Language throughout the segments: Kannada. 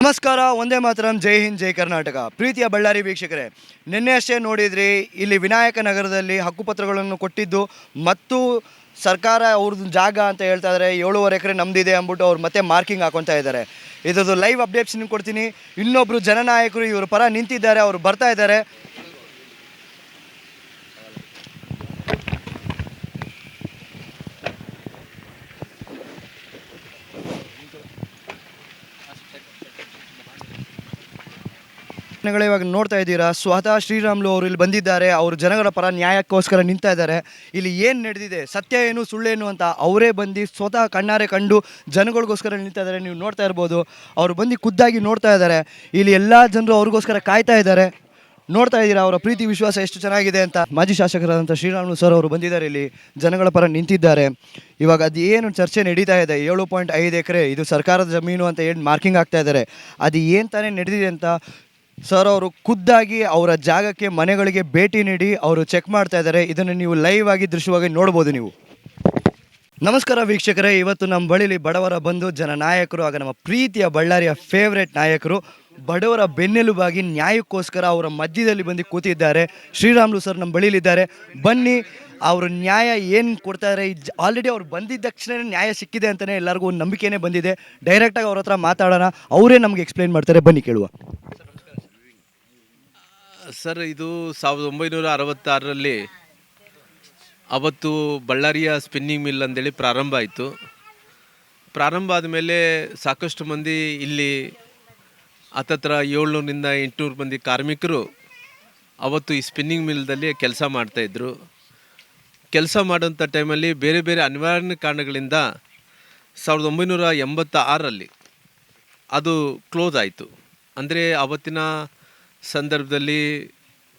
ನಮಸ್ಕಾರ, ಒಂದೇ ಮಾತರಂ, ಜೈ ಹಿಂದ್, ಜೈ ಕರ್ನಾಟಕ. ಪ್ರೀತಿಯ ಬಳ್ಳಾರಿ ವೀಕ್ಷಕರೇ, ನಿನ್ನೆ ಅಷ್ಟೇ ನೋಡಿದ್ರಿ, ಇಲ್ಲಿ ವಿನಾಯಕ ನಗರದಲ್ಲಿ ಹಕ್ಕುಪತ್ರಗಳನ್ನು ಕೊಟ್ಟಿದ್ದು ಮತ್ತು ಸರ್ಕಾರ ಅವ್ರದ್ದು ಜಾಗ ಅಂತ ಹೇಳ್ತಾ ಇದ್ದಾರೆ ಏಳುವರೆ ಎಕರೆ ನಮ್ದಿದೆ ಅಂದ್ಬಿಟ್ಟು ಅವ್ರು ಮತ್ತೆ ಮಾರ್ಕಿಂಗ್ ಹಾಕೊತಾ ಇದ್ದಾರೆ ಇದ್ರದ್ದು ಲೈವ್ ಅಪ್ಡೇಟ್ಸ್ ನಿಮ್ಗೆ ಕೊಡ್ತೀನಿ. ಇನ್ನೊಬ್ರು ಜನನಾಯಕರು ಇವರು ಪರ ನಿಂತಿದ್ದಾರೆ, ಅವರು ಬರ್ತಾ ಇದ್ದಾರೆ. ಜನಗಳು ಇವಾಗ ನೋಡ್ತಾ ಇದ್ದೀರಾ? ಸ್ವತಃ ಶ್ರೀರಾಮ್ಲು ಅವರು ಇಲ್ಲಿ ಬಂದಿದ್ದಾರೆ. ಅವರು ಜನಗಳ ಪರ ನ್ಯಾಯಕ್ಕೋಸ್ಕರ ನಿಂತಾ ಇದ್ದಾರೆ ಇಲ್ಲಿ ಏನು ನಡೆದಿದೆ? ಸತ್ಯ ಏನು ಸುಳ್ಳೇನು ಅಂತ ಅವರೇ ಬಂದು ಸ್ವತಃ ಕಣ್ಣಾರೆ ಕಂಡು ಜನಗಳಿಗೋಸ್ಕರ ನಿಂತಾ ಇದ್ದಾರೆ ನೀವು ನೋಡ್ತಾ ಇರ್ಬೋದು. ಅವರು ಬಂದು ಖುದ್ದಾಗಿ ನೋಡ್ತಾ ಇದ್ದಾರೆ. ಇಲ್ಲಿ ಎಲ್ಲ ಜನರು ಅವ್ರಿಗೋಸ್ಕರ ಕಾಯ್ತಾ ಇದ್ದಾರೆ. ನೋಡ್ತಾ ಇದ್ದೀರಾ? ಅವರ ಪ್ರೀತಿ, ವಿಶ್ವಾಸ ಎಷ್ಟು ಚೆನ್ನಾಗಿದೆ ಅಂತ. ಮಾಜಿ ಶಾಸಕರಾದಂಥ ಶ್ರೀರಾಮ್ಲು ಸರ್ ಅವರು ಬಂದಿದ್ದಾರೆ ಇಲ್ಲಿ. ಜನಗಳ ಪರ ನಿಂತಿದ್ದಾರೆ. ಇವಾಗ ಅದು ಏನು ಚರ್ಚೆ ನಡೀತಾ ಇದೆ? ಏಳು ಪಾಯಿಂಟ್ ಐದು ಎಕರೆ, ಇದು ಸರ್ಕಾರದ ಜಮೀನು ಅಂತ ಏನು ಮಾರ್ಕಿಂಗ್ ಆಗ್ತಾ ಇದ್ದಾರೆ? ಅದು ಏನು ತಾನೇ ನಡೆದಿದೆ ಅಂತ ಸರ್ ಅವರು ಖುದ್ದಾಗಿ ಅವರ ಜಾಗಕ್ಕೆ ಮನೆಗಳಿಗೆ ಭೇಟಿ ನೀಡಿ ಅವರು ಚೆಕ್ ಮಾಡ್ತಾ ಇದ್ದಾರೆ. ಇದನ್ನು ನೀವು ಲೈವ್ ಆಗಿ ದೃಶ್ಯವಾಗಿ ನೋಡ್ಬೋದು ನೀವು. ನಮಸ್ಕಾರ ವೀಕ್ಷಕರೇ. ಇವತ್ತು ನಮ್ಮ ಬಳಿಲಿ ಬಡವರ ಬಂಧು ಜನ ನಾಯಕರು ಆಗ ನಮ್ಮ ಪ್ರೀತಿಯ ಬಳ್ಳಾರಿಯ ಫೇವ್ರೇಟ್ ನಾಯಕರು, ಬಡವರ ಬೆನ್ನೆಲುಬಾಗಿ ನ್ಯಾಯಕ್ಕೋಸ್ಕರ ಅವರ ಮಧ್ಯದಲ್ಲಿ ಬಂದು ಕೂತಿದ್ದಾರೆ. ಶ್ರೀರಾಮ್ಲು ಸರ್ ನಮ್ಮ ಬಳಿಲಿದ್ದಾರೆ. ಬನ್ನಿ, ಅವರು ನ್ಯಾಯ ಏನು ಕೊಡ್ತಾ ಇದ್ದಾರೆ ಆಲ್ರೆಡಿ ಅವ್ರು ಬಂದಿದ್ದ ತಕ್ಷಣ ನ್ಯಾಯ ಸಿಕ್ಕಿದೆ ಅಂತಲೇ ಎಲ್ಲರಿಗೂ ಒಂದು ನಂಬಿಕೆನೇ ಬಂದಿದೆ. ಡೈರೆಕ್ಟಾಗಿ ಅವ್ರ ಹತ್ರ ಮಾತಾಡೋಣ. ಅವರೇ ನಮಗೆ ಎಕ್ಸ್ಪ್ಲೈನ್ ಮಾಡ್ತಾರೆ. ಬನ್ನಿ ಕೇಳುವ. ಸರ್, ಇದು ಸಾವಿರದ ಒಂಬೈನೂರ ಅರವತ್ತಾರರಲ್ಲಿ ಅವತ್ತು ಬಳ್ಳಾರಿಯ ಸ್ಪಿನ್ನಿಂಗ್ ಮಿಲ್ ಅಂತೇಳಿ ಪ್ರಾರಂಭ ಆಯಿತು. ಪ್ರಾರಂಭ ಆದಮೇಲೆ ಸಾಕಷ್ಟು ಮಂದಿ ಇಲ್ಲಿ ಹತ್ತತ್ರ ಏಳ್ನೂರಿಂದ ಎಂಟುನೂರು ಮಂದಿ ಕಾರ್ಮಿಕರು ಅವತ್ತು ಈ ಸ್ಪಿನ್ನಿಂಗ್ ಮಿಲ್ದಲ್ಲಿ ಕೆಲಸ ಮಾಡ್ತಾಯಿದ್ರು ಕೆಲಸ ಮಾಡೋಂಥ ಟೈಮಲ್ಲಿ ಬೇರೆ ಬೇರೆ ಅನಿವಾರ್ಯ ಕಾರಣಗಳಿಂದ ಸಾವಿರದ ಒಂಬೈನೂರ ಎಂಬತ್ತ ಅದು ಕ್ಲೋಸ್ ಆಯಿತು. ಅಂದರೆ ಅವತ್ತಿನ ಸಂದರ್ಭದಲ್ಲಿ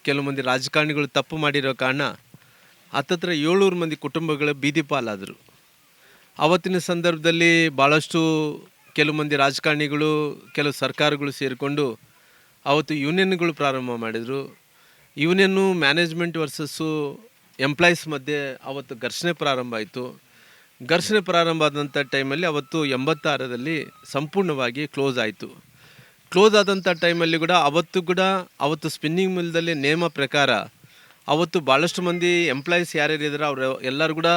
ಕೆಲವು ಮಂದಿ ರಾಜಕಾರಣಿಗಳು ತಪ್ಪು ಮಾಡಿರೋ ಕಾರಣ ಹತ್ತತ್ರ ಏಳ್ನೂರು ಮಂದಿ ಕುಟುಂಬಗಳ ಬೀದಿ ಪಾಲಾದರು. ಅವತ್ತಿನ ಸಂದರ್ಭದಲ್ಲಿ ಭಾಳಷ್ಟು ಕೆಲವು ಮಂದಿ ರಾಜಕಾರಣಿಗಳು, ಕೆಲವು ಸರ್ಕಾರಗಳು ಸೇರಿಕೊಂಡು ಅವತ್ತು ಯೂನಿಯನ್ಗಳು ಪ್ರಾರಂಭ ಮಾಡಿದರು. ಯೂನಿಯನ್ನು ಮ್ಯಾನೇಜ್ಮೆಂಟ್ ವರ್ಸಸ್ಸು ಎಂಪ್ಲಾಯೀಸ್ ಮಧ್ಯೆ ಅವತ್ತು ಘರ್ಷಣೆ ಪ್ರಾರಂಭ ಆಯಿತು. ಘರ್ಷಣೆ ಪ್ರಾರಂಭ ಆದಂಥ ಟೈಮಲ್ಲಿ ಅವತ್ತು ಎಂಬತ್ತಾರರಲ್ಲಿ ಸಂಪೂರ್ಣವಾಗಿ ಕ್ಲೋಸ್ ಆಯಿತು. ಕ್ಲೋಸ್ ಆದಂಥ ಟೈಮಲ್ಲಿ ಕೂಡ ಅವತ್ತು ಕೂಡ, ಅವತ್ತು ಸ್ಪಿನ್ನಿಂಗ್ ಮಿಲ್ದಲ್ಲಿ ನೇಮ ಪ್ರಕಾರ ಅವತ್ತು ಭಾಳಷ್ಟು ಮಂದಿ ಎಂಪ್ಲಾಯೀಸ್ ಯಾರ್ಯಾರು ಇದ್ದಾರೆ ಅವರು ಎಲ್ಲರೂ ಕೂಡ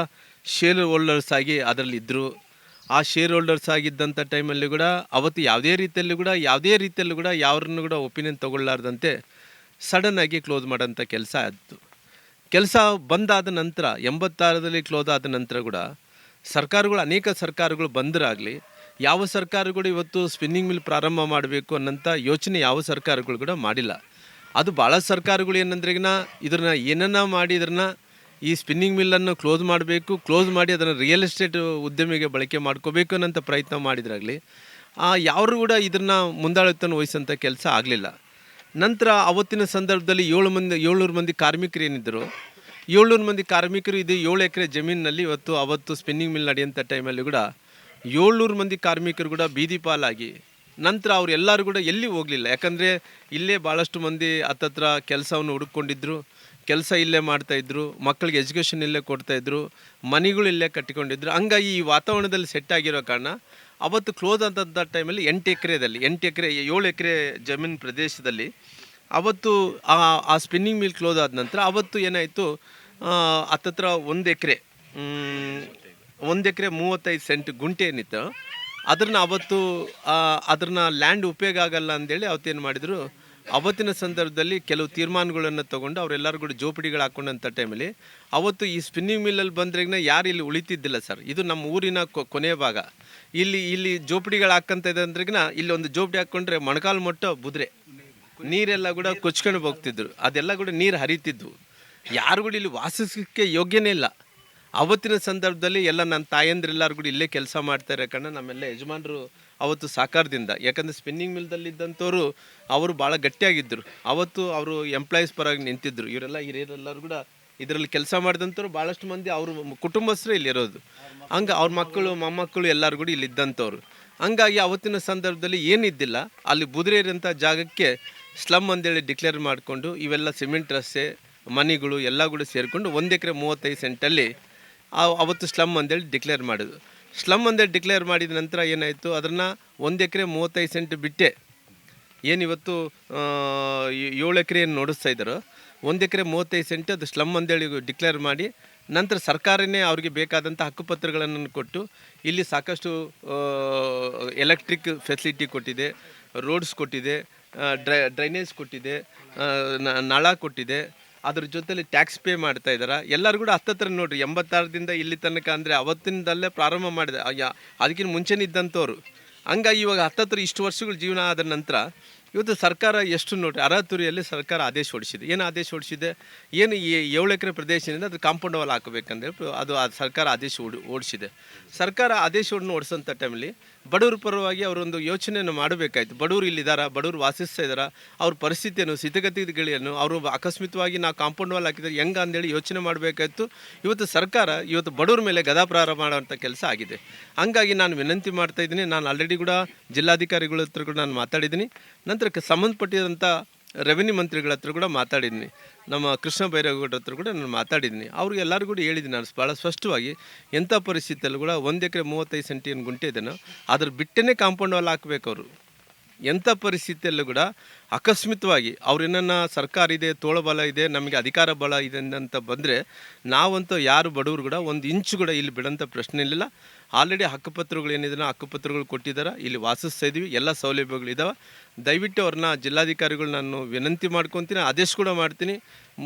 ಶೇರ್ ಹೋಲ್ಡರ್ಸ್ ಆಗಿ ಅದರಲ್ಲಿ ಇದ್ದರು ಆ ಶೇರ್ ಹೋಲ್ಡರ್ಸ್ ಆಗಿದ್ದಂಥ ಟೈಮಲ್ಲಿ ಕೂಡ ಅವತ್ತು ಯಾವುದೇ ರೀತಿಯಲ್ಲೂ ಕೂಡ, ಯಾವುದೇ ರೀತಿಯಲ್ಲೂ ಕೂಡ ಯಾರನ್ನು ಕೂಡ ಒಪಿನಿಯನ್ ಸಡನ್ ಸಡನ್ನಾಗಿ ಕ್ಲೋಸ್ ಮಾಡೋಂಥ ಕೆಲಸ ಆಯಿತು. ಕೆಲಸ ಬಂದಾದ ನಂತರ ಎಂಬತ್ತಾರದಲ್ಲಿ ಕ್ಲೋಸ್ ಆದ ನಂತರ ಕೂಡ ಸರ್ಕಾರಗಳು, ಅನೇಕ ಸರ್ಕಾರಗಳು ಬಂದರಾಗಲಿ ಯಾವ ಸರ್ಕಾರಗಳು ಇವತ್ತು ಸ್ಪಿನ್ನಿಂಗ್ ಮಿಲ್ ಪ್ರಾರಂಭ ಮಾಡಬೇಕು ಅನ್ನೋಂಥ ಯೋಚನೆ ಯಾವ ಸರ್ಕಾರಗಳು ಕೂಡ ಮಾಡಿಲ್ಲ. ಅದು ಭಾಳ ಸರ್ಕಾರಗಳು ಏನಂದ್ರೆಗಿನ ಇದನ್ನ ಏನನ್ನ ಮಾಡಿ ಇದನ್ನ ಈ ಸ್ಪಿನ್ನಿಂಗ್ ಮಿಲ್ಲನ್ನು ಕ್ಲೋಸ್ ಮಾಡಬೇಕು ಕ್ಲೋಸ್ ಮಾಡಿ ಅದನ್ನು ರಿಯಲ್ ಎಸ್ಟೇಟ್ ಉದ್ಯಮಿಗೆ ಬಳಕೆ ಮಾಡ್ಕೋಬೇಕು ಅನ್ನೋಂಥ ಪ್ರಯತ್ನ ಮಾಡಿದ್ರಾಗಲಿ ಯಾರು ಕೂಡ ಇದನ್ನು ಮುಂದಾಳತ್ವನ ವಹಿಸೋಂಥ ಕೆಲಸ ಆಗಲಿಲ್ಲ. ನಂತರ ಅವತ್ತಿನ ಸಂದರ್ಭದಲ್ಲಿ ಏಳು ಮಂದಿ, ಏಳ್ನೂರು ಮಂದಿ ಕಾರ್ಮಿಕರು ಏನಿದ್ದರು ಏಳ್ನೂರು ಮಂದಿ ಕಾರ್ಮಿಕರು ಇದು ಏಳು ಎಕರೆ ಜಮೀನಿನಲ್ಲಿ ಇವತ್ತು, ಅವತ್ತು ಸ್ಪಿನ್ನಿಂಗ್ ಮಿಲ್ ನಡೆಯುವಂಥ ಟೈಮಲ್ಲಿ ಕೂಡ ಏಳ್ನೂರು ಮಂದಿ ಕಾರ್ಮಿಕರು ಕೂಡ ಬೀದಿ ಪಾಲಾಗಿ ನಂತರ ಅವ್ರು ಎಲ್ಲರೂ ಕೂಡ ಎಲ್ಲಿ ಹೋಗಲಿಲ್ಲ. ಯಾಕಂದರೆ ಇಲ್ಲೇ ಭಾಳಷ್ಟು ಮಂದಿ ಹತ್ತತ್ರ ಕೆಲಸವನ್ನು ಹುಡುಕೊಂಡಿದ್ರು ಕೆಲಸ ಇಲ್ಲೇ ಮಾಡ್ತಾಯಿದ್ರು ಮಕ್ಕಳಿಗೆ ಎಜುಕೇಷನ್ ಇಲ್ಲೇ ಕೊಡ್ತಾಯಿದ್ರು ಮನೆಗಳು ಇಲ್ಲೇ ಕಟ್ಟಿಕೊಂಡಿದ್ರು. ಹಂಗಾಗಿ ಈ ವಾತಾವರಣದಲ್ಲಿ ಸೆಟ್ ಆಗಿರೋ ಕಾರಣ ಅವತ್ತು ಕ್ಲೋಸ್ ಆದಂಥ ಟೈಮಲ್ಲಿ ಎಂಟು ಎಕರೆದಲ್ಲಿ, ಎಂಟು ಎಕರೆ, ಏಳು ಎಕರೆ ಜಮೀನು ಪ್ರದೇಶದಲ್ಲಿ ಅವತ್ತು ಆ ಆ ಸ್ಪಿನ್ನಿಂಗ್ ಮಿಲ್ ಕ್ಲೋಸ್ ಆದ ನಂತರ ಅವತ್ತು ಏನಾಯಿತು ಹತ್ತತ್ರ ಒಂದು ಎಕರೆ ಒಂದು ಎಕರೆ ಮೂವತ್ತೈದು ಸೆಂಟ್ ಗುಂಟೆ ಏನಿತ್ತು ಅದನ್ನ ಅವತ್ತು ಅದನ್ನ ಲ್ಯಾಂಡ್ ಉಪಯೋಗ ಆಗಲ್ಲ ಅಂದೇಳಿ ಅವತ್ತೇನು ಮಾಡಿದರು, ಅವತ್ತಿನ ಸಂದರ್ಭದಲ್ಲಿ ಕೆಲವು ತೀರ್ಮಾನಗಳನ್ನು ತಗೊಂಡು ಅವರೆಲ್ಲರೂ ಕೂಡ ಜೋಪಡಿಗಳು ಹಾಕೊಂಡಂಥ ಟೈಮಲ್ಲಿ ಅವತ್ತು ಈ ಸ್ಪಿನ್ನಿಂಗ್ ಮಿಲ್ಲಲ್ಲಿ ಬಂದ್ರೆಗಿನ ಯಾರು ಇಲ್ಲಿ ಉಳಿತಿದ್ದಿಲ್ಲ ಸರ್ ಇದು ನಮ್ಮ ಊರಿನ ಕೊನೆಯ ಭಾಗ. ಇಲ್ಲಿ ಇಲ್ಲಿ ಜೋಪಡಿಗಳು ಹಾಕಂತ ಇದೆ ಅಂದ್ರೆಗಿನ ಇಲ್ಲಿ ಒಂದು ಜೋಪಡಿ ಹಾಕ್ಕೊಂಡ್ರೆ ಮೊಣಕಾಲು ಮೊಟ್ಟ ಬುದ್ರೆ. ನೀರೆಲ್ಲ ಕೂಡ ಕೊಚ್ಕೊಂಡು ಹೋಗ್ತಿದ್ರು. ಅದೆಲ್ಲ ಕೂಡ ನೀರು ಹರಿತಿದ್ವು. ಯಾರು ಕೂಡ ಇಲ್ಲಿ ವಾಸಿಸಲಿಕ್ಕೆ ಯೋಗ್ಯನೇ ಇಲ್ಲ. ಅವತ್ತಿನ ಸಂದರ್ಭದಲ್ಲಿ ಎಲ್ಲ ನನ್ನ ತಾಯಂದ್ರೆಲ್ಲರೂ ಕೂಡ ಇಲ್ಲೇ ಕೆಲಸ ಮಾಡ್ತಾರೆ ಕಣ ನಮ್ಮೆಲ್ಲ ಯಜಮಾನರು ಅವತ್ತು ಸಾಕಾರದಿಂದ ಯಾಕಂದರೆ ಸ್ಪಿನ್ನಿಂಗ್ ಮಿಲ್ದಲ್ಲಿದ್ದಂಥವ್ರು ಅವರು ಭಾಳ ಗಟ್ಟಿಯಾಗಿದ್ದರು ಅವತ್ತು ಅವರು ಎಂಪ್ಲಾಯೀಸ್ ಪರವಾಗಿ ನಿಂತಿದ್ದರು ಇವರೆಲ್ಲ ಹಿರಿಯರೆಲ್ಲರೂ ಕೂಡ ಇದರಲ್ಲಿ ಕೆಲಸ ಮಾಡಿದಂಥವ್ರು ಭಾಳಷ್ಟು ಮಂದಿ ಅವ್ರ ಕುಟುಂಬಸ್ಥರೇ ಇಲ್ಲಿರೋದು ಹಂಗೆ ಅವ್ರ ಮಕ್ಕಳು, ಮೊಮ್ಮಕ್ಕಳು ಎಲ್ಲರೂ ಕೂಡ ಇಲ್ಲಿ ಇದ್ದಂಥವ್ರು. ಹಂಗಾಗಿ ಅವತ್ತಿನ ಸಂದರ್ಭದಲ್ಲಿ ಏನಿದ್ದಿಲ್ಲ, ಅಲ್ಲಿ ಬುದುರೇರಂಥ ಜಾಗಕ್ಕೆ ಸ್ಲಮ್ ಅಂತೇಳಿ ಡಿಕ್ಲೇರ್ ಮಾಡಿಕೊಂಡು ಇವೆಲ್ಲ ಸಿಮೆಂಟ್ ರಸ್ತೆ, ಮನೆಗಳು ಎಲ್ಲ ಕೂಡ ಸೇರಿಕೊಂಡು ಒಂದು ಎಕರೆ ಮೂವತ್ತೈದು ಸೆಂಟಲ್ಲಿ ಅವತ್ತು ಸ್ಲಮ್ ಅಂದೇಳಿ ಡಿಕ್ಲೇರ್ ಮಾಡಿದ್ರು ಸ್ಲಮ್ ಅಂದೇಳಿ ಡಿಕ್ಲೇರ್ ಮಾಡಿದ ನಂತರ ಏನಾಯಿತು? ಅದನ್ನು ಒಂದು ಎಕರೆ ಮೂವತ್ತೈದು ಸೆಂಟ್ ಬಿಟ್ಟೆ. ಏನಿವತ್ತು ಏಳು ಎಕರೆ ಏನು ನೋಡಿಸ್ತಾ ಇದ್ದಾರೋ? ಒಂದು ಎಕರೆ ಮೂವತ್ತೈದು ಸೆಂಟ್ ಅದು ಸ್ಲಮ್ ಅಂತೇಳಿ ಡಿಕ್ಲೇರ್ ಮಾಡಿ, ನಂತರ ಸರ್ಕಾರನೇ ಅವರಿಗೆ ಬೇಕಾದಂಥ ಹಕ್ಕುಪತ್ರಗಳನ್ನು ಕೊಟ್ಟು, ಇಲ್ಲಿ ಸಾಕಷ್ಟು ಎಲೆಕ್ಟ್ರಿಕ್ ಫೆಸಿಲಿಟಿ ಕೊಟ್ಟಿದೆ, ರೋಡ್ಸ್ ಕೊಟ್ಟಿದೆ ಡ್ರೈ ಡ್ರೈನೇಜ್ ಕೊಟ್ಟಿದೆ ನಳ ಕೊಟ್ಟಿದೆ ಅದ್ರ ಜೊತೆಲಿ ಟ್ಯಾಕ್ಸ್ ಪೇ ಮಾಡ್ತಾ ಇದ್ದಾರೆ ಎಲ್ಲರೂ ಕೂಡ ಹತ್ತತ್ರ ನೋಡ್ರಿ ಎಂಬತ್ತಾರದಿಂದ ಇಲ್ಲಿ ತನಕ ಅಂದರೆ ಅವತ್ತಿನದಲ್ಲೇ ಪ್ರಾರಂಭ ಮಾಡಿದೆ. ಅದಕ್ಕಿಂತ ಮುಂಚೆನೇ ಇದ್ದಂಥವ್ರು ಹಂಗಾಗಿ ಇವಾಗ ಹತ್ತತ್ರ ಇಷ್ಟು ವರ್ಷಗಳು ಜೀವನ ಆದ ನಂತರ ಇವತ್ತು ಸರ್ಕಾರ ಎಷ್ಟು ನೋಡಿರಿ ಅರಾತುರಿಯಲ್ಲಿ ಸರ್ಕಾರ ಆದೇಶ ಹೊಡಿಸಿದೆ. ಏನು ಆದೇಶ ಹೊಡಿಸಿದೆ? ಏನು ಈ ಏಳು ಎಕರೆ ಪ್ರದೇಶದಿಂದ ಅದು ಕಾಂಪೌಂಡ್ ವಾಲ್ ಹಾಕಬೇಕಂದ್ರೆ ಅದು ಆ ಸರ್ಕಾರ ಆದೇಶ ಓಡಿ ಓಡಿಸಿದೆ ಸರ್ಕಾರ ಆದೇಶವನ್ನು ಓಡಿಸೋಂಥ ಟೈಮಲ್ಲಿ ಬಡವ್ರ ಪರವಾಗಿ ಅವರೊಂದು ಯೋಚನೆಯನ್ನು ಮಾಡಬೇಕಾಯ್ತು. ಬಡವರು ಇಲ್ಲಿದ್ದಾರಾ ಬಡವರು ವಾಸಿಸ್ತಾ ಇದ್ದಾರಾ ಅವ್ರ ಪರಿಸ್ಥಿತಿಯನ್ನು ಸ್ಥಿತಿಗತಿಗಳನ್ನು ಅವರು ಅಕಸ್ಮಿತವಾಗಿ ನಾವು ಕಾಂಪೌಂಡ್ ವಾಲ್ ಹಾಕಿದ್ರೆ ಹೆಂಗೆ ಅಂದೇಳಿ ಯೋಚನೆ ಮಾಡಬೇಕಾಯ್ತು. ಇವತ್ತು ಸರ್ಕಾರ ಇವತ್ತು ಬಡವ್ರ ಮೇಲೆ ಗದಾಪ್ರಹಾರ ಮಾಡುವಂಥ ಕೆಲಸ ಆಗಿದೆ. ಹಂಗಾಗಿ ನಾನು ವಿನಂತಿ ಮಾಡ್ತಾ ಇದ್ದೀನಿ. ನಾನು ಆಲ್ರೆಡಿ ಕೂಡ ಜಿಲ್ಲಾಧಿಕಾರಿಗಳ ಹತ್ರ ಕೂಡ ನಾನು ಮಾತಾಡಿದ್ದೀನಿ. ನಂತರ ಕ- ಸಂಬಂಧಪಟ್ಟಿದಂಥ ರೆವಿನ್ಯೂ ಮಂತ್ರಿಗಳ ಹತ್ರ ಕೂಡ ಮಾತಾಡಿದ್ದೀನಿ ನಮ್ಮ ಕೃಷ್ಣ ಬೈರೇಗೌಡರ ಹತ್ರ ಕೂಡ ನಾನು ಮಾತಾಡಿದ್ದೀನಿ ಅವ್ರಿಗೆ ಎಲ್ಲರಿಗೂ ಕೂಡ ಹೇಳಿದ್ದೀನಿ ನಾನು ಭಾಳ ಸ್ಪಷ್ಟವಾಗಿ ಎಂಥ ಪರಿಸ್ಥಿತಿಯಲ್ಲೂ ಕೂಡ ಒಂದು ಎಕರೆ ಮೂವತ್ತೈದು ಸೆಂಟಿ ಏನು ಗುಂಟೆ ಇದೆನೋ, ಅದ್ರ ಬಿಟ್ಟೇ ಕಾಂಪೌಂಡ್ ವಾಲ್ ಹಾಕಬೇಕು ಅವರು. ಎಂಥ ಪರಿಸ್ಥಿತಿಯಲ್ಲೂ ಕೂಡ ಅಕಸ್ಮಿತವಾಗಿ ಅವ್ರೇನನ್ನ ಸರ್ಕಾರ ಇದೆ ತೋಳಬಲ ಇದೆ, ನಮಗೆ ಅಧಿಕಾರ ಬಲ ಇದೆ ಅಂತ ಬಂದರೆ ನಾವಂತೂ ಯಾರು ಬಡವರು ಕೂಡ ಒಂದು ಇಂಚು ಕೂಡ ಇಲ್ಲಿ ಬಿಡೋಂಥ ಪ್ರಶ್ನೆ ಇಲ್ಲ ಆಲ್ರೆಡಿ ಹಕ್ಕುಪತ್ರಗಳು ಏನಿದೆ ಹಕ್ಕುಪತ್ರಗಳು ಕೊಟ್ಟಿದ್ದಾರೆ ಇಲ್ಲಿ ವಾಸಿಸ್ತಾ ಇದ್ದೀವಿ ಎಲ್ಲ ಸೌಲಭ್ಯಗಳಿದ್ದಾವೆ ದಯವಿಟ್ಟು ಅವ್ರನ್ನ ಜಿಲ್ಲಾಧಿಕಾರಿಗಳು ನಾನು ವಿನಂತಿ ಮಾಡ್ಕೊತೀನಿ. ಆದೇಶ ಕೂಡ ಮಾಡ್ತೀನಿ.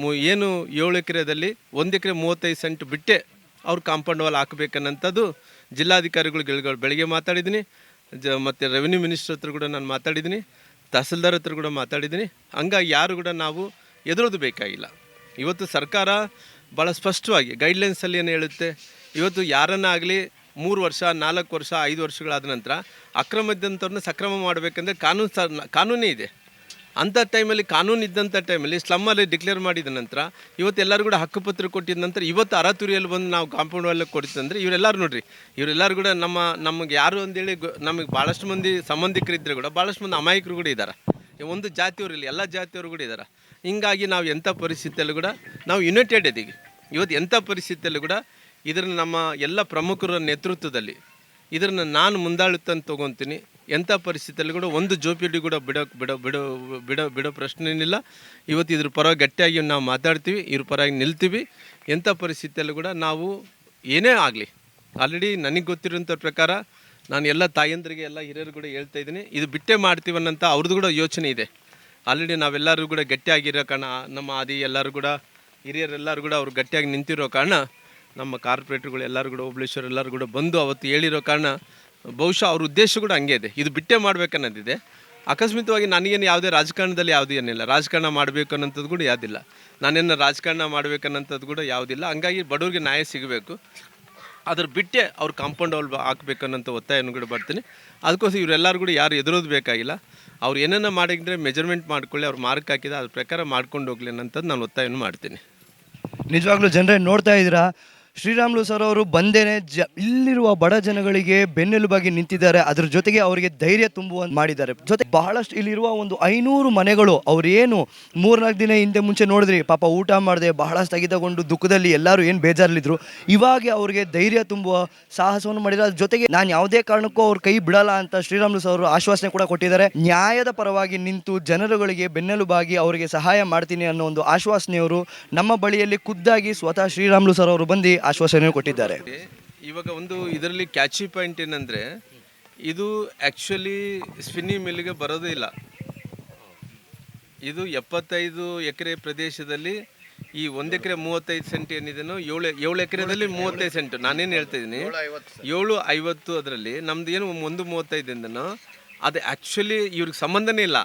ಮು, ಏನು ಏಳು ಎಕರೆದಲ್ಲಿ ಒಂದು ಎಕರೆ ಮೂವತ್ತೈದು ಸೆಂಟ್ ಬಿಟ್ಟೆ ಅವ್ರು ಕಾಂಪೌಂಡ್ ವಾಲ್ ಹಾಕಬೇಕನ್ನಂಥದ್ದು ಜಿಲ್ಲಾಧಿಕಾರಿಗಳು ಬೆಳಗ್ಗೆ ಮಾತಾಡಿದ್ದೀನಿ. ಜ, ಮತ್ತು ರೆವಿನ್ಯೂ ಮಿನಿಸ್ಟರ್ ಹತ್ರ ಕೂಡ ನಾನು ಮಾತಾಡಿದ್ದೀನಿ. ತಹಸೀಲ್ದಾರ್ ಹತ್ರ ಕೂಡ ಮಾತಾಡಿದ್ದೀನಿ. ಹಂಗಾಗಿ ಯಾರು ಕೂಡ ನಾವು ಎದುರೋದು ಬೇಕಾಗಿಲ್ಲ. ಇವತ್ತು ಸರ್ಕಾರ ಭಾಳ ಸ್ಪಷ್ಟವಾಗಿ ಗೈಡ್ಲೈನ್ಸಲ್ಲಿ ಏನು ಹೇಳುತ್ತೆ? ಇವತ್ತು ಯಾರನ್ನ ಆಗಲಿ ಮೂರು ವರ್ಷ, ನಾಲ್ಕು ವರ್ಷ, ಐದು ವರ್ಷಗಳಾದ ನಂತರ ಅಕ್ರಮ ಇದ್ದಂಥವ್ರನ್ನ ಸಕ್ರಮ ಮಾಡಬೇಕಂದ್ರೆ ಕಾನೂನು ಸ ಕಾನೂನೇ ಇದೆ. ಅಂಥ ಟೈಮಲ್ಲಿ ಕಾನೂನು ಇದ್ದಂಥ ಟೈಮಲ್ಲಿ ಸ್ಲಮ್ಮಲ್ಲಿ ಡಿಕ್ಲೇರ್ ಮಾಡಿದ ನಂತರ ಇವತ್ತು ಎಲ್ಲರೂ ಕೂಡ ಹಕ್ಕುಪತ್ರ ಕೊಟ್ಟಿದ ನಂತರ ಇವತ್ತು ಅರತುರಿಯಲ್ಲಿ ಬಂದು ನಾವು ಕಾಂಪೌಂಡ್ ವಾಲ್ ಕೊಡ್ತಂದ್ರೆ ಇವರೆಲ್ಲರೂ ನೋಡಿರಿ, ಇವರೆಲ್ಲರೂ ಕೂಡ ನಮ್ಮ, ನಮಗೆ ಯಾರು ಅಂತೇಳಿ ನಮಗೆ ಭಾಳಷ್ಟು ಮಂದಿ ಸಂಬಂಧಿಕರಿದ್ದರೆ ಕೂಡ ಭಾಳಷ್ಟು ಮಂದಿ ಅಮಾಯಕರು ಕೂಡ ಇದ್ದಾರೆ. ಒಂದು ಜಾತಿಯವರು ಇಲ್ಲ, ಎಲ್ಲ ಜಾತಿಯವರು ಕೂಡ ಇದ್ದಾರೆ. ಹಿಂಗಾಗಿ ನಾವು ಎಂಥ ಪರಿಸ್ಥಿತಿಯಲ್ಲೂ ಕೂಡ ನಾವು ಯುನೈಟೆಡ್ ಇದ್ದೀವಿ ಇವತ್ತು ಎಂಥ ಪರಿಸ್ಥಿತಿಯಲ್ಲೂ ಕೂಡ ಇದನ್ನು ನಮ್ಮ ಎಲ್ಲ ಪ್ರಮುಖರ ನೇತೃತ್ವದಲ್ಲಿ ಇದನ್ನು ನಾನು ಮುಂದಾಳುತ್ತಂತ ತೊಗೊತೀನಿ. ಎಂಥ ಪರಿಸ್ಥಿತಿಯಲ್ಲಿ ಕೂಡ ಒಂದು ಜೋಪಿಡಿ ಕೂಡ ಬಿಡೋ ಬಿಡೋ ಬಿಡೋ ಬಿಡೋ ಬಿಡೋ ಪ್ರಶ್ನೆ ಏನಿಲ್ಲ ಇವತ್ತು ಇದ್ರ ಪರವಾಗಿ ಗಟ್ಟಿಯಾಗಿ ನಾವು ಮಾತಾಡ್ತೀವಿ ಇದ್ರ ಪರವಾಗಿ ನಿಲ್ತೀವಿ. ಎಂಥ ಪರಿಸ್ಥಿತಿಯಲ್ಲೂ ಕೂಡ ನಾವು ಏನೇ ಆಗಲಿ ಆಲ್ರೆಡಿ ನನಗೆ ಗೊತ್ತಿರೋಂಥ ಪ್ರಕಾರ ನಾನು ಎಲ್ಲ ತಾಯಂದ್ರಿಗೆ, ಎಲ್ಲ ಹಿರಿಯರು ಕೂಡ ಹೇಳ್ತಾ ಇದ್ದೀನಿ. ಇದು ಬಿಟ್ಟೇ ಅನ್ನೋಂಥ ಅವ್ರದ್ದು ಕೂಡ ಯೋಚನೆ ಇದೆ. ಆಲ್ರೆಡಿ ನಾವೆಲ್ಲರೂ ಕೂಡ ಗಟ್ಟಿಯಾಗಿರೋ ಕಾರಣ, ನಮ್ಮ ಆದಿ ಎಲ್ಲರೂ ಕೂಡ, ಹಿರಿಯರೆಲ್ಲರೂ ಕೂಡ ಅವ್ರು ಗಟ್ಟಿಯಾಗಿ ನಿಂತಿರೋ ಕಾರಣ ನಮ್ಮ ಕಾರ್ಪೊರೇಟ್ರುಗಳು ಎಲ್ಲರೂ ಕೂಡ ಒಬ್ಳೇಶ್ವರ್ ಎಲ್ಲರೂ ಕೂಡ ಬಂದು ಅವತ್ತು ಹೇಳಿರೋ ಕಾರಣ ಬಹುಶಃ ಅವ್ರ ಉದ್ದೇಶ ಕೂಡ ಹಂಗೆ ಇದೆ. ಇದು ಬಿಟ್ಟೇ ಮಾಡ್ಬೇಕನ್ನೋದಿದೆ. ಅಕಸ್ಮಿತವಾಗಿ ನನಗೇನು ಯಾವುದೇ ರಾಜಕಾರಣದಲ್ಲಿ ಯಾವುದೂ ಏನಿಲ್ಲ. ರಾಜಕಾರಣ ಮಾಡಬೇಕು ಅನ್ನೋಂಥದ್ದು ಕೂಡ ಯಾವುದಿಲ್ಲ. ನಾನೇನು ರಾಜಕಾರಣ ಮಾಡ್ಬೇಕನ್ನೋಂಥದ್ದು ಕೂಡ ಯಾವುದಿಲ್ಲ. ಹಂಗಾಗಿ ಬಡವ್ರಿಗೆ ನ್ಯಾಯ ಸಿಗಬೇಕು. ಅದ್ರ ಬಿಟ್ಟೆ ಅವ್ರು ಕಾಂಪೌಂಡ್ ಹಾಕಬೇಕು ಹಾಕ್ಬೇಕನ್ನೋಂಥ ಒತ್ತಾಯವನ್ನು ಕೂಡ ಬರ್ತೀನಿ ಅದಕ್ಕೋಸ್ಕರ ಇವರೆಲ್ಲರೂ ಕೂಡ ಯಾರು ಎದುರೋದು ಬೇಕಾಗಿಲ್ಲ. ಅವ್ರು ಏನನ್ನ ಮಾಡಿದ್ರೆ ಮೆಜರ್ಮೆಂಟ್ ಮಾಡ್ಕೊಳ್ಳಿ, ಅವ್ರು ಮಾರ್ಕ್ ಹಾಕಿದ ಅದ್ರ ಪ್ರಕಾರ ಮಾಡ್ಕೊಂಡು ಹೋಗ್ಲಿ ಅನ್ನೋಂಥದ್ದು ನಾನು ಒತ್ತಾಯವನ್ನು ಮಾಡ್ತೀನಿ. ನಿಜವಾಗ್ಲೂ ಜನರೇ ನೋಡ್ತಾ ಇದ್ದೀರಾ? ಶ್ರೀರಾಮ್ಲು ಸರ್ ಅವರು ಬಂದೇನೆ ಜ, ಇಲ್ಲಿರುವ ಬಡ ಜನಗಳಿಗೆ ಬೆನ್ನೆಲುಬಾಗಿ ನಿಂತಿದ್ದಾರೆ. ಅದ್ರ ಜೊತೆಗೆ ಅವರಿಗೆ ಧೈರ್ಯ ತುಂಬುವಂತ ಮಾಡಿದ್ದಾರೆ. ಜೊತೆ ಬಹಳಷ್ಟು ಇಲ್ಲಿರುವ ಒಂದು ಐನೂರು ಮನೆಗಳು, ಅವ್ರೇನು ಮೂರ್ನಾಲ್ಕು ದಿನ ಹಿಂದೆ ಮುಂಚೆ ನೋಡಿದ್ರಿ, ಪಾಪ ಊಟ ಮಾಡದೆ ಬಹಳ ಸ್ಥಗಿತಗೊಂಡು ದುಃಖದಲ್ಲಿ ಎಲ್ಲರೂ ಏನು ಬೇಜಾರಲ್ಲಿದ್ದರು ಇವಾಗ ಅವ್ರಿಗೆ ಧೈರ್ಯ ತುಂಬುವ ಸಾಹಸವನ್ನು ಮಾಡಿದ್ದಾರೆ ಅದ್ರ ಜೊತೆಗೆ ನಾನು ಯಾವುದೇ ಕಾರಣಕ್ಕೂ ಅವ್ರ ಕೈ ಬಿಡಲ್ಲ ಅಂತ ಶ್ರೀರಾಮ್ಲು ಸರ್ ಅವರು ಆಶ್ವಾಸನೆ ಕೂಡ ಕೊಟ್ಟಿದ್ದಾರೆ. ನ್ಯಾಯದ ಪರವಾಗಿ ನಿಂತು ಜನರುಗಳಿಗೆ ಬೆನ್ನೆಲುಬಾಗಿ ಅವರಿಗೆ ಸಹಾಯ ಮಾಡ್ತೀನಿ ಅನ್ನೋ ಒಂದು ಆಶ್ವಾಸನೆಯವರು ನಮ್ಮ ಬಳಿಯಲ್ಲಿ ಖುದ್ದಾಗಿ ಸ್ವತಃ ಶ್ರೀರಾಮ್ಲು ಸರ್ ಅವರು ಬಂದು ಆಶ್ವಾಸನೆ ಕೊಟ್ಟಿದ್ದಾರೆ. ಇವಾಗ ಒಂದು ಇದರಲ್ಲಿ ಕ್ಯಾಚಿ ಪಾಯಿಂಟ್ ಏನಂದರೆ ಇದು ಆ್ಯಕ್ಚುಲಿ ಸ್ಪಿನ್ನಿ ಮಿಲ್ಗೆ ಬರೋದೇ ಇಲ್ಲ. ಇದು ಎಪ್ಪತ್ತೈದು ಎಕರೆ ಪ್ರದೇಶದಲ್ಲಿ ಈ ಒಂದು ಎಕರೆ ಮೂವತ್ತೈದು ಸೆಂಟ್ ಏನಿದೆನೋ ಏಳು ಏಳು ಎಕರೆದಲ್ಲಿ ಮೂವತ್ತೈದು ಸೆಂಟ್ ನಾನೇನು ಹೇಳ್ತಾ ಇದ್ದೀನಿ ಏಳು ಐವತ್ತು ಅದರಲ್ಲಿ ನಮ್ದು ಏನು ಒಂದು ಮೂವತ್ತೈದಿಂದನೋ ಅದು ಆ್ಯಕ್ಚುಲಿ ಇವ್ರಿಗೆ ಸಂಬಂಧನೇ ಇಲ್ಲ.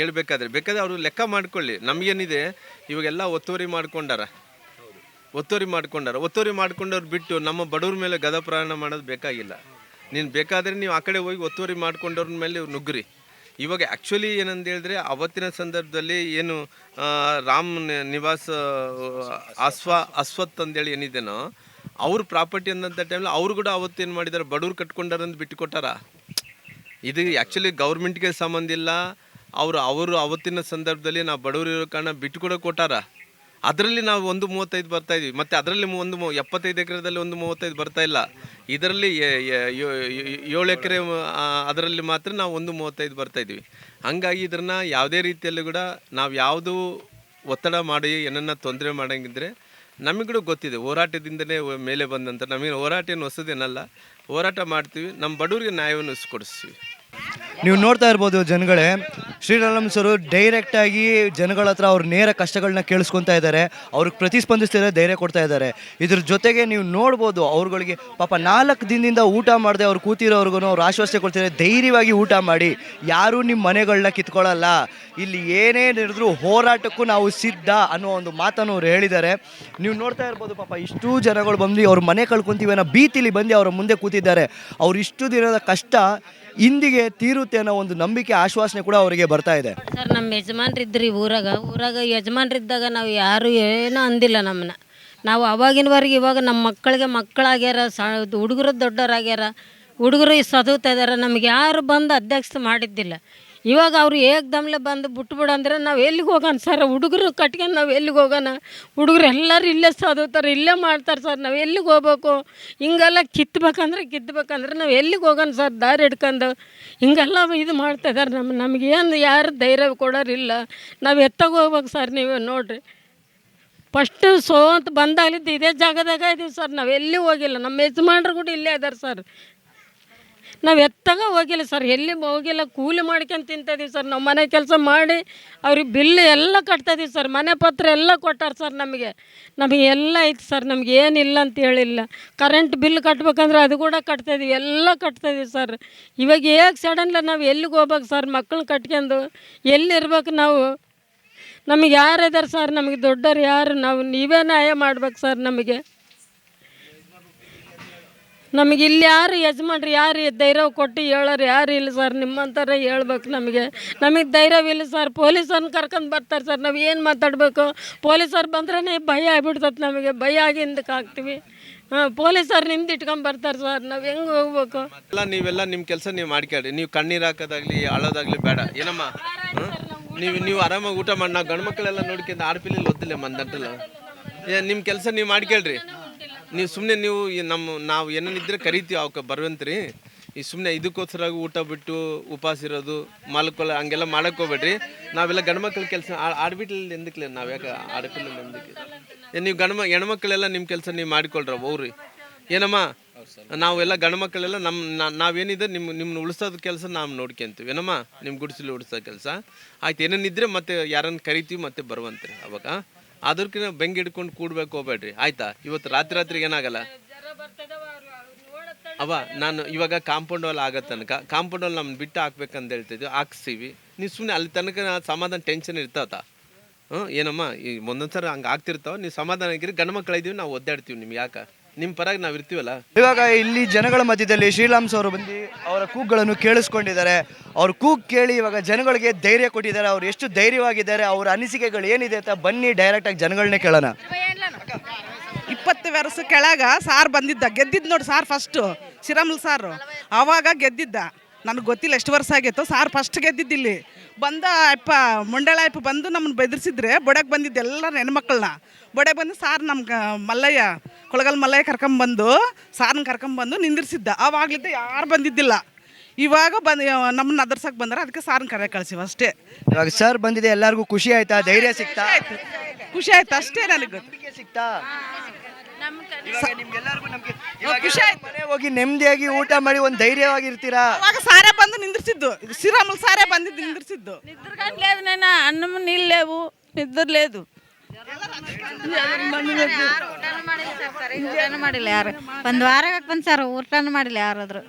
ಹೇಳ್ಬೇಕಾದ್ರೆ ಬೇಕಾದ್ರೆ ಅವರು ಲೆಕ್ಕ ಮಾಡ್ಕೊಳ್ಳಿ. ನಮಗೇನಿದೆ ಇವಾಗೆಲ್ಲ ಒತ್ತುವರಿ ಮಾಡ್ಕೊಂಡಾರ. ಒತ್ತುವರಿ ಮಾಡ್ಕೊಂಡಾರ. ಒತ್ತುವರಿ ಮಾಡ್ಕೊಂಡವ್ರು ಬಿಟ್ಟು ನಮ್ಮ ಬಡವ್ರ ಮೇಲೆ ಗದ ಪ್ರಯಾಣ ಮಾಡೋದು ಬೇಕಾಗಿಲ್ಲ. ನೀನು ಬೇಕಾದರೆ ನೀವು ಆ ಕಡೆ ಹೋಗಿ ಒತ್ತುವರಿ ಮಾಡ್ಕೊಂಡವ್ರ ಮೇಲೆ ನುಗ್ಗ್ರಿ. ಇವಾಗ ಆ್ಯಕ್ಚುಲಿ ಏನಂತ ಹೇಳಿದ್ರೆ ಅವತ್ತಿನ ಸಂದರ್ಭದಲ್ಲಿ ಏನು ರಾಮ್ ನಿವಾಸ್ ಅಸ್ವ, ಅಸ್ವತ್ ಅಂತೇಳಿ ಏನಿದೆನೋ, ಅವ್ರ ಪ್ರಾಪರ್ಟಿ ಅನ್ನೋಂಥ ಟೈಮಲ್ಲಿ ಅವ್ರು ಕೂಡ ಅವತ್ತೇನು ಮಾಡಿದಾರೆ, ಬಡವ್ರು ಕಟ್ಕೊಂಡಾರಂತ ಬಿಟ್ಟು ಕೊಟ್ಟಾರ? ಇದು ಆ್ಯಕ್ಚುಲಿ ಗೌರ್ಮೆಂಟ್ಗೆ ಸಂಬಂಧ ಇಲ್ಲ. ಅವರು ಅವರು ಅವತ್ತಿನ ಸಂದರ್ಭದಲ್ಲಿ ನಾವು ಬಡವರು ಇರೋ ಕಾರಣ ಬಿಟ್ಟು ಕೂಡ ಕೊಟ್ಟಾರ? ಅದರಲ್ಲಿ ನಾವು ಒಂದು ಮೂವತ್ತೈದು ಬರ್ತಾ ಇದೀವಿ ಮತ್ತು ಅದರಲ್ಲಿ ಒಂದು ಮೂ- ಎಪ್ಪತ್ತೈದು ಎಕರೆದಲ್ಲಿ ಒಂದು ಮೂವತ್ತೈದು ಬರ್ತಾ ಇಲ್ಲ. ಇದರಲ್ಲಿ ಏಳು ಎಕರೆ ಅದರಲ್ಲಿ ಮಾತ್ರ ನಾವು ಒಂದು ಮೂವತ್ತೈದು ಬರ್ತಾ ಇದ್ದೀವಿ. ಹಂಗಾಗಿ ಇದನ್ನ ಯಾವುದೇ ರೀತಿಯಲ್ಲೂ ಕೂಡ ನಾವು ಯಾವುದು ಒತ್ತಡ ಮಾಡಿ, ಏನನ್ನ ತೊಂದರೆ ಮಾಡಂಗಿದ್ರೆ ನಮಗೆ ಗೊತ್ತಿದೆ. ಹೋರಾಟದಿಂದಲೇ ಮೇಲೆ ಬಂದಂತ ನಮಗೆ ಹೋರಾಟ ಏನು ಹೊಸದೇನಲ್ಲ. ಹೋರಾಟ ಮಾಡ್ತೀವಿ. ನಮ್ಮ ಬಡವರಿಗೆ ನ್ಯಾಯವನ್ನು ಕೊಡಿಸ್ತೀವಿ. ನೀವು ನೋಡ್ತಾ ಇರ್ಬೋದು ಜನಗಳೇ, ಶ್ರೀರಾಮ್ ಡೈರೆಕ್ಟ್ ಡೈರೆಕ್ಟಾಗಿ ಜನಗಳ ಹತ್ರ ಅವ್ರ ನೇರ ಕಷ್ಟಗಳನ್ನ ಕೇಳಿಸ್ಕೊತಾ ಇದ್ದಾರೆ, ಅವ್ರಿಗೆ ಪ್ರತಿಸ್ಪಂದಿಸ್ತಿದ್ರೆ ಧೈರ್ಯ ಕೊಡ್ತಾ ಇದ್ದಾರೆ. ಇದ್ರ ಜೊತೆಗೆ ನೀವು ನೋಡ್ಬೋದು ಅವ್ರುಗಳಿಗೆ, ಪಾಪ ನಾಲ್ಕು ದಿನದಿಂದ ಊಟ ಮಾಡದೆ ಅವ್ರು ಕೂತಿರೋರ್ಗು ಅವ್ರು ಆಶ್ವಾಸನೆ ಕೊಡ್ತಿದ್ದಾರೆ, ಧೈರ್ಯವಾಗಿ ಊಟ ಮಾಡಿ. ಯಾರೂ ನಿಮ್ಮ ಮನೆಗಳನ್ನ ಕಿತ್ಕೊಳ್ಳಲ್ಲ. ಇಲ್ಲಿ ಏನೇ ನಡೆದ್ರು ಹೋರಾಟಕ್ಕೂ ನಾವು ಸಿದ್ಧ ಅನ್ನೋ ಒಂದು ಮಾತನ್ನು ಅವ್ರು ಹೇಳಿದ್ದಾರೆ. ನೀವು ನೋಡ್ತಾ ಇರ್ಬೋದು ಪಾಪ ಇಷ್ಟು ಜನಗಳು ಬಂದು ಅವ್ರ ಮನೆ ಕಳ್ಕೊಂತೀವಿ ಅನ್ನೋ ಭೀತಿಲಿ ಬಂದು ಅವರ ಮುಂದೆ ಕೂತಿದ್ದಾರೆ. ಅವ್ರು ಇಷ್ಟು ದಿನದ ಕಷ್ಟ ಇಂದಿಗೆ ತೀರುತ್ತೆ ಅನ್ನೋ ಒಂದು ನಂಬಿಕೆ, ಆಶ್ವಾಸನೆ ಕೂಡ ಅವರಿಗೆ ಬರ್ತಾ ಇದೆ. ಸರ್, ನಮ್ಮ ಯಜಮಾನ್ರಿದ್ರಿ ಊರಾಗ. ಊರಾಗ ಯಜಮಾನ್ರಿದ್ದಾಗ ನಾವು ಯಾರು ಏನೂ ಅಂದಿಲ್ಲ ನಮ್ಮನ್ನ. ನಾವು ಅವಾಗಿನವರೆಗೆ ಇವಾಗ ನಮ್ಮ ಮಕ್ಕಳಿಗೆ ಮಕ್ಕಳಾಗ್ಯಾರ, ಸ, ಹುಡುಗರು ದೊಡ್ಡವರಾಗ್ಯಾರ, ಹುಡುಗರು ಸದುತ್ತಾ ಇದ್ದಾರೆ ನಮ್ಗೆ ಯಾರು ಬಂದು ಅಧ್ಯಕ್ಷತೆ ಮಾಡಿದ್ದಿಲ್ಲ. ಇವಾಗ ಅವರು ಏಕ್ದಮ್ಲೆ ಬಂದು ಬಿಟ್ಬಿಡು ಅಂದ್ರೆ ನಾವು ಎಲ್ಲಿಗೆ ಹೋಗೋಣ ಸರ್ ಹುಡುಗರು ಕಟ್ಕೊಂಡು ನಾವು ಎಲ್ಲಿಗೆ ಹೋಗೋಣ? ಹುಡುಗರು ಎಲ್ಲರೂ ಇಲ್ಲೇ ಸಾಧುತ್ತಾರೆ ಇಲ್ಲೇ ಮಾಡ್ತಾರೆ ಸರ್ ನಾವು ಎಲ್ಲಿಗೆ ಹೋಗ್ಬೇಕು? ಹಿಂಗೆಲ್ಲ ಕಿತ್ಬೇಕಂದ್ರೆ ಕಿತ್ಬೇಕಂದ್ರೆ ನಾವು ಎಲ್ಲಿಗೆ ಹೋಗೋಣ ಸರ್ ದಾರಿ ಹಿಡ್ಕೊಂಡು. ಹಿಂಗೆಲ್ಲ ಇದು ಮಾಡ್ತಾ ಇದಾರೆ ನಮ್ಮ ನಮಗೇನು ಯಾರು ಧೈರ್ಯ ಕೊಡೋರಿಲ್ಲ. ನಾವು ಎತ್ತಾಗ ಹೋಗ್ಬೇಕು ಸರ್ ನೀವು ನೋಡ್ರಿ. ಫಸ್ಟ್ ಸೋಂತ ಬಂದಾಗಲಿದ್ದು ಇದೇ ಜಾಗದಾಗ ಇದೀವಿ ಸರ್ ನಾವು ಎಲ್ಲಿ ಹೋಗಿಲ್ಲ. ನಮ್ಮ ಯಜಮಾನ್ರು ಕೂಡ ಇಲ್ಲೇ ಇದ್ದಾರೆ ಸರ್ ನಾವು ಎತ್ತಾಗ ಹೋಗಿಲ್ಲ ಸರ್. ಎಲ್ಲಿ ಹೋಗಿಲ್ಲ, ಕೂಲಿ ಮಾಡ್ಕೊಂಡು ತಿಂತಿದ್ದೀವಿ ಸರ್. ನಾವು ಮನೆ ಕೆಲಸ ಮಾಡಿ ಅವ್ರಿಗೆ ಬಿಲ್ ಎಲ್ಲ ಕಟ್ತಾಯಿದ್ದೀವಿ ಸರ್. ಮನೆ ಪತ್ರ ಎಲ್ಲ ಕೊಟ್ಟಾರ ಸರ್ ನಮಗೆ. ನಮಗೆ ಎಲ್ಲ ಐತೆ ಸರ್. ನಮ್ಗೆ ಏನಿಲ್ಲ ಅಂತ ಹೇಳಿಲ್ಲ. ಕರೆಂಟ್ ಬಿಲ್ ಕಟ್ಬೇಕಂದ್ರೆ ಅದು ಕೂಡ ಕಟ್ತಾಯಿದ್ದೀವಿ ಎಲ್ಲ ಕಟ್ತಾಯಿದ್ದೀವಿ ಸರ್. ಇವಾಗ ಹೇಗೆ ಸಡನ್ಲಿ ನಾವು ಎಲ್ಲಿಗೆ ಹೋಗ್ಬೇಕು ಸರ್? ಮಕ್ಕಳನ್ನ ಕಟ್ಕೊಂಡು ಎಲ್ಲಿರ್ಬೇಕು ನಾವು? ನಮಗೆ ಯಾರು ಇದ್ದಾರೆ ಸರ್? ನಮಗೆ ದೊಡ್ಡವ್ರು ಯಾರು? ನಾವು ನೀವೇ ನ್ಯಾಯ ಮಾಡ್ಬೇಕು ಸರ್ ನಮಗೆ. ನಮಗೆ ಇಲ್ಲಿ ಯಾರು ಯಜಮಾನ್ರಿ, ಯಾರು ಧೈರ್ಯ ಕೊಟ್ಟು ಹೇಳೋರು, ಯಾರು ಇಲ್ಲ ಸರ್ ನಿಮ್ಮಂಥರ ಹೇಳ್ಬೇಕು ನಮಗೆ. ನಮಗೆ ಧೈರ್ಯವಿಲ್ಲ ಸರ್, ಪೊಲೀಸರನ್ನ ಕರ್ಕೊಂಡು ಬರ್ತಾರೆ ಸರ್, ನಾವು ಏನು ಮಾತಾಡಬೇಕು? ಪೊಲೀಸರು ಬಂದ್ರೇ ಭಯ ಆಗ್ಬಿಡ್ತದೆ ನಮಗೆ, ಭಯ ಆಗಿ ಹಿಂದಕ್ಕೆ ಹಾಕ್ತೀವಿ. ಹಾಂ, ಪೊಲೀಸರು ನಿಮ್ದು ಇಟ್ಕೊಂಡು ಬರ್ತಾರೆ ಸರ್, ನಾವು ಹೆಂಗೆ ಹೋಗ್ಬೇಕು? ಎಲ್ಲ ನೀವೆಲ್ಲ ನಿಮ್ಮ ಕೆಲಸ ನೀವು ಮಾಡ್ಕೊಳ್ಳಿ, ನೀವು ಕಣ್ಣೀರು ಹಾಕೋದಾಗ್ಲಿ, ಅಳೋದಾಗ್ಲಿ ಬೇಡ, ಏನಮ್ಮ? ನೀವು ನೀವು ಆರಾಮಾಗಿ ಊಟ ಮಾಡಿ, ನಾವು ಗಂಡು ಮಕ್ಕಳೆಲ್ಲ ನೋಡ್ಕೊಂಡು ಆರ್ಪಿಲಿ ಒದ್ದಿಲ್ಲ ಏ ನಿಮ್ಮ ಕೆಲಸ ನೀವು ಮಾಡ್ಕೊಳ್ರಿ. ನೀವು ಸುಮ್ಮನೆ ನೀವು ನಮ್ಮ, ನಾವು ಏನೇನಿದ್ರೆ ಕರಿತೀವಿ, ಅವಕ್ಕೆ ಬರುವಂತ್ರಿ. ಈ ಸುಮ್ಮನೆ ಇದಕ್ಕೋಸ್ಕರ ಊಟ ಬಿಟ್ಟು ಉಪವಾಸ ಇರೋದು ಮಲ್ಕೊಳ್ಳೋ ಹಂಗೆಲ್ಲ ಮಾಡಕ್ಕೆ ಹೋಗ್ಬೇಡ್ರಿ. ನಾವೆಲ್ಲ ಗಂಡ್ಮಕ್ಳ ಕೆಲಸ ಆಡ್ಬಿಟ್ಲಿ ಎಂದಕ್ಲೆ ನಾವು ಯಾಕೆ ಆಡಕ್ಕಿಲ್ಲ ಎಂದಕ್ಕೆ? ನೀವು ಗಂಡ್ಮ ಹೆಣ್ಮಕ್ಳೆಲ್ಲ ನಿಮ್ಮ ಕೆಲಸ ನೀವು ಮಾಡಿಕೊಳ್ರ ಹೋಗ್ರಿ ಏನಮ್ಮ? ನಾವೆಲ್ಲ ಗಂಡ್ಮಕ್ಳೆಲ್ಲ ನಮ್ಮ ನಾವೇನಿದೆ ನಿಮ್ಮ ನಿಮ್ಮನ್ನ ಉಳಿಸೋದು ಕೆಲಸ ನಾವು ನೋಡ್ಕೊಂತೀವಿ. ಏನಮ್ಮ? ನಿಮ್ಮ ಗುಡಿಸಲು ಉಳಿಸೋ ಕೆಲಸ. ಆಯ್ತು, ಏನೇನಿದ್ರೆ ಮತ್ತೆ ಯಾರನ್ನ ಕರಿತೀವಿ, ಮತ್ತೆ ಬರುವಂತ್ರಿ ಅವಾಗ. ಅದಕ್ಕಿಂತ ಬೆಂಗೆ ಹಿಡ್ಕೊಂಡು ಕೂಡ್ಬೇಕು ಹೋಗ್ಬೇಡ್ರಿ. ಆಯ್ತಾ? ಇವತ್ತು ರಾತ್ರಿ ರಾತ್ರಿಗೆ ಏನಾಗಲ್ಲ? ಅವ ನಾನು ಇವಾಗ ಕಾಂಪೌಂಡ್ ವಾಲ್ ಆಗೋ ತನಕ, ಕಾಂಪೌಂಡ್ ವಾಲ್ ನಮ್ಗೆ ಬಿಟ್ಟು ಹಾಕ್ಬೇಕಂತ ಹೇಳ್ತಿದ್ವಿ, ಹಾಕ್ಸ್ತೀವಿ. ನೀವು ಸುಮ್ಮನೆ ಅಲ್ಲಿ ತನಕ ಸಮಾಧಾನ ಟೆನ್ಷನ್ ಇರ್ತಾವತ್ತ ಹ್ಞೂ ಏನಮ್ಮ, ಈ ಒಂದೊಂದ್ಸರಿ ಹಂಗೆ ಆಗ್ತಿರ್ತಾವ? ನೀವು ಸಮಾಧಾನ ಆಗಿರಿ, ಗಂಡು ಮಕ್ಕಳಿದ್ದೀವಿ ನಾವು ಒದ್ದಾಡ್ತೀವಿ ನಿಮ್ಗೆ ಯಾಕೆ? ನಿಮ್ಮ ಪರಾಗಿ ನಾವು ಇರ್ತೀವಲ್ಲ? ಇವಾಗ ಇಲ್ಲಿ ಜನಗಳ ಮಧ್ಯದಲ್ಲಿ ಶ್ರೀರಾಮ್ಸ್ ಅವರು ಬಂದು ಅವರ ಕೂಗ್ಗಳನ್ನು ಕೇಳಿಸ್ಕೊಂಡಿದ್ದಾರೆ. ಅವ್ರ ಕೂಗ್ ಕೇಳಿ ಇವಾಗ ಜನಗಳಿಗೆ ಧೈರ್ಯ ಕೊಟ್ಟಿದ್ದಾರೆ. ಅವ್ರು ಎಷ್ಟು ಧೈರ್ಯವಾಗಿದ್ದಾರೆ ಅವ್ರ ಅನಿಸಿಕೆಗಳು ಏನಿದೆ ಅಂತ ಬನ್ನಿ ಡೈರೆಕ್ಟಾಗಿ ಜನಗಳನ್ನೇ ಕೇಳೋಣ. ಇಪ್ಪತ್ತು ವರ್ಷ ಕೆಳಗ ಸಾರ್ ಬಂದಿದ್ದ. ಗೆದ್ದಿದ್ದು ನೋಡಿ ಸಾರ್ ಫಸ್ಟು ಶಿರಮಲ್ ಸಾರು. ಆವಾಗ ಗೆದ್ದಿದ್ದ. ನನಗೆ ಗೊತ್ತಿಲ್ಲ ಎಷ್ಟು ವರ್ಷ ಆಗಿತ್ತು. ಸಾರ್ ಫಸ್ಟ್ ಗೆದ್ದಿದ್ದಿಲ್ಲಿ ಬಂದ ಅಪ್ಪ ಮಂಡಳ ಅಪ್ಪ ಬಂದು ನಮ್ಮನ್ನು ಬೆದರಿಸಿದ್ರೆ ಬೊಡಕ್ಕೆ ಬಂದಿದ್ದು ಎಲ್ಲ ಹೆಣ್ಮಕ್ಳನ್ನ. ಬೊಡೆ ಬಂದು ಸಾರ್ ನಮ್ಮ ಮಲ್ಲಯ್ಯ ಕೊಳಗಲ್ ಮಲ್ಲಯ್ಯ ಕರ್ಕೊಂಬಂದು ಸಾರನ್ನ ಕರ್ಕೊಂಬಂದು ನಿಂದಿರಿಸಿದ್ದ. ಆವಾಗಲಿದ್ದ ಯಾರು ಬಂದಿದ್ದಿಲ್ಲ. ಇವಾಗ ಬಂದು ನಮ್ಮನ್ನ ಅದರ್ಸಕ್ಕೆ ಬಂದ್ರೆ ಅದಕ್ಕೆ ಸಾರನ್ನ ಕರೆ ಕಳಿಸಿವ ಅಷ್ಟೇ. ಇವಾಗ ಸರ್ ಬಂದಿದೆ ಎಲ್ಲರಿಗೂ ಖುಷಿ ಆಯ್ತಾ? ಧೈರ್ಯ ಸಿಕ್ತಾ ಖುಷಿ ಆಯ್ತು ಅಷ್ಟೇ ನನಗೆ ಸಿಕ್ತಾ ಇವಾಗ ನಿಮ್ಗೆಲ್ಲರಿಗೂ ನಂಬಿಕೆ ಇವಾಗ ಖುಷಿ ಆಯ್ತು. ಮನೆ ಹೋಗಿ ನೆಮ್ಮದಿಯಾಗಿ ಊಟ ಮಾಡಿ ಒಂದು ಧೈರ್ಯವಾಗಿರ್ತೀರಾ ಅವಾಗ ಸಾರೇ ಬಂದು నిందిర్సిద్దు శ్రీరాములు సారే బంది నిందిర్సిద్దు నిద్ర కానీ లేదు నాయన అన్నం నీళ్ళు లేవు నిద్ర లేదు ಊಟನೂ ಮಾಡಿಲ್ಲ ಯಾರು ಒಂದು ವಾರ ಬಂದು ಸರ್ ಊಟನೂ ಮಾಡಿಲ್ಲ ಯಾರಾದ್ರು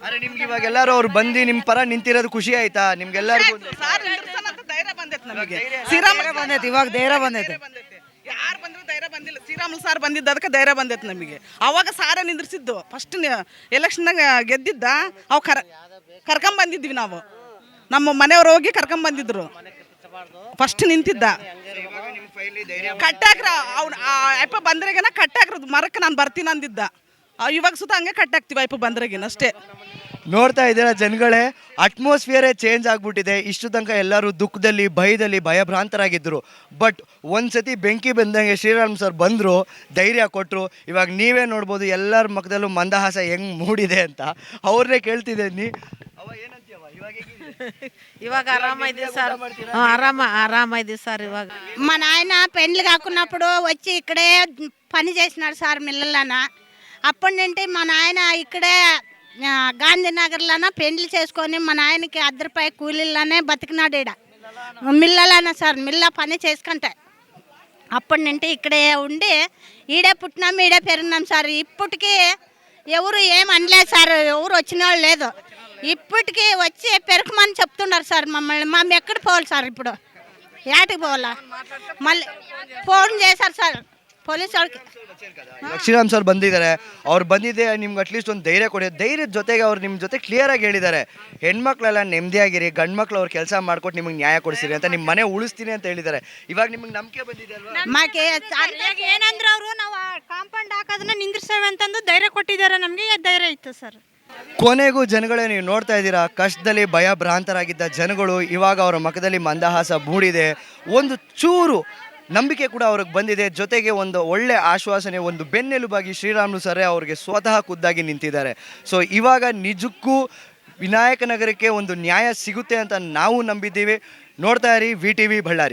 ಅರೆ ನಿಮ್ಗೆ ಇವಾಗ ಎಲ್ಲರೂ ಅವ್ರು ಬಂದು ನಿಮ್ಮ ಪರ ನಿಂತಿರೋದು ಖುಷಿ ಆಯ್ತಾ ನಿಮ್ಗೆಲ್ಲರಿಗೂ ಸಾರ್ ನಿಂದಿರ್ಸನಂತ ಧೈರ್ಯ ಬಂದೈತೆ ನಮಗೆ ಶ್ರೀರಾಮುಲು ಬಂದೈತೆ ಇವಾಗ ಧೈರ್ಯ ಬಂದೈತೆ ಯಾರು ಬಂದ್ರು ಧೈರ್ಯ ಶ್ರೀರಾಮುಲು ಸಾರ್ ಬಂದಿದ್ದ ಅದಕ್ಕೆ ಧೈರ್ಯ ಬಂದೈತೆ ನಮಗೆ. ಅವಾಗ ಸಾರ ನಿಂದ್ರಿಸಿದ್ದು. ಫಸ್ಟ್ ಎಲೆಕ್ಷನ್ದಾಗ ಗೆದ್ದಿದ್ದ, ಅವು ಕರ, ಕರ್ಕೊಂಬಂದಿದ್ವಿ ನಾವು. ನಮ್ಮ ಮನೆಯವ್ರು ಹೋಗಿ ಕರ್ಕೊಂಬಂದಿದ್ರು. ಫಸ್ಟ್ ನಿಂತಿದ್ದ. ಕಟ್ಟಾಕ್ರ, ಅವ್ನು ಅಪ್ಪ ಬಂದ್ರೆಗೆನ ಕಟ್ಟಾಕ್ರದು ಮರಕ್ಕೆ ನಾನು ಬರ್ತೀನಿ ಅಂದಿದ್ದ. ಇವಾಗ ಸುತ್ತ ಹಂಗೆ ಕಟ್ಟಾಕ್ತಿವಿ ಅಪ್ಪ ಬಂದ್ರೆಗಿನ ಅಷ್ಟೇ. ನೋಡ್ತಾ ಇದ್ದೀರಾ ಜನಗಳೇ ಅಟ್ಮಾಸ್ಫಿಯರೇ ಚೇಂಜ್ ಆಗ್ಬಿಟ್ಟಿದೆ ಇಷ್ಟು ತನಕ ಎಲ್ಲರೂ ದುಃಖದಲ್ಲಿ ಭಯದಲ್ಲಿ ಭಯಭ್ರಾಂತರಾಗಿದ್ದರು ಬಟ್ ಒಂದ್ಸತಿ ಬೆಂಕಿ ಬಂದಂಗೆ ಶ್ರೀರಾಮ್ ಸರ್ ಬಂದರು ಧೈರ್ಯ ಕೊಟ್ಟರು ಇವಾಗ ನೀವೇ ನೋಡ್ಬೋದು ಎಲ್ಲರ ಮುಖದಲ್ಲೂ ಮಂದಹಾಸ ಹೆಂಗ್ ಮೂಡಿದೆ ಅಂತ ಅವ್ರನ್ನೇ ಕೇಳ್ತಿದ್ದೀನಿ ಅವ ಏನಂತೀಯವ್ವ? ಇವಾಗ ಹೇಗಿದೆ? ఇవాగ ఆరామైంది సార్ ఆరామ ఆరామైంది సార్ ఇవాగ మా నాయన పెండ్లు కాకున్నప్పుడు వచ్చి ఇక్కడే పని చేసినాడు సార్ మిల్లలన అప్పటి నుండి మా నాయన ఇక్కడే ఆ, గాంధీనగర్లోన పెండ్లు చేసుకొని మా నాయనకి అర్ధ కూలీలనే బతికినాడు ఈడ. మిల్లలన సార్ మిల్ల పని చేసుకుంటే. అప్పటి నుండి ఇక్కడే ఉండి ఈడే పుట్టినాం ఈడే పెరిగినాం సార్. ఇప్పటికీ ఎవరు ఏం అనలేదు సార్ ఎవరు వచ్చిన వాళ్ళు లేదు. ఇప్పటికీ వచ్చి పెరకమని చెప్తున్నారు సార్ మమ్మల్ని. మేము ఎక్కడ పోవాలి సార్ ఇప్పుడు? ఏటికి పోవాలా? మళ్ళీ ఫోన్ చేశారు సార్. ಪೊಲೀಸ್ ಅವ್ರಿಗೆ ಸರ್ ಬಂದಿದ್ದಾರೆ. ಅವ್ರು ಬಂದಿದೆ ನಿಮ್ಗೆ ಅಟ್ಲೀಸ್ಟ್ ಒಂದು ಧೈರ್ಯ ಕೊಡಿ. ಧೈರ್ಯದ ಜೊತೆಗೆ ಅವ್ರು ನಿಮ್ಮ ಜೊತೆ ಕ್ಲಿಯರಾಗಿ ಹೇಳಿದ್ದಾರೆ. ಹೆಣ್ಮಕ್ಳೆಲ್ಲ ನೆಮ್ಮದಿಯಾಗಿರಿ ಗಂಡು ಮಕ್ಳು ಅವ್ರು ಕೆಲಸ ಮಾಡ್ಕೊಟ್ಟು ನಿಮಗೆ ನ್ಯಾಯ ಕೊಡಿಸಿರಿ ಅಂತ ನಿಮ್ಮ ಮನೆ ಉಳಿಸ್ತೀನಿ ಅಂತ ಹೇಳಿದ್ದಾರೆ. ಇವಾಗ ನಿಮ್ಗೆ ನಂಬಿಕೆ ಬಂದಿದೆ ಅಲ್ವಾ? ಏನಂದ್ರೆ ಅವರು ನಾವು ಕಾಂಪೌಂಡ್ ಹಾಕೋದನ್ನ ನಿಂದ್ರಿಸ್ತೇವೆ ಅಂತಂದು ಧೈರ್ಯ ಕೊಟ್ಟಿದ್ದಾರೆ ನಮಗೆ ಧೈರ್ಯ ಇತ್ತು ಸರ್? ಕೊನೆಗೂ ಜನಗಳೇ ನೀವು ನೋಡ್ತಾ ಇದ್ದೀರಾ ಕಷ್ಟದಲ್ಲಿ ಭಯ ಭ್ರಾಂತರಾಗಿದ್ದ ಜನಗಳು ಇವಾಗ ಅವರ ಮಖದಲ್ಲಿ ಮಂದಹಾಸ ಮೂಡಿದೆ. ಒಂದು ಚೂರು ನಂಬಿಕೆ ಕೂಡ ಅವ್ರಿಗೆ ಬಂದಿದೆ. ಜೊತೆಗೆ ಒಂದು ಒಳ್ಳೆ ಆಶ್ವಾಸನೆ, ಒಂದು ಬೆನ್ನೆಲುಬಾಗಿ ಶ್ರೀರಾಮುಲು ಸರೇ ಅವ್ರಿಗೆ ಸ್ವತಃ ಖುದ್ದಾಗಿ ನಿಂತಿದ್ದಾರೆ. ಸೊ ಇವಾಗ ನಿಜಕ್ಕೂ ವಿನಾಯಕ ನಗರಕ್ಕೆ ಒಂದು ನ್ಯಾಯ ಸಿಗುತ್ತೆ ಅಂತ ನಾವು ನಂಬಿದ್ದೀವಿ. ನೋಡ್ತಾ ಇರಿ ವಿ ಟಿ ವಿ ಬಳ್ಳಾರಿ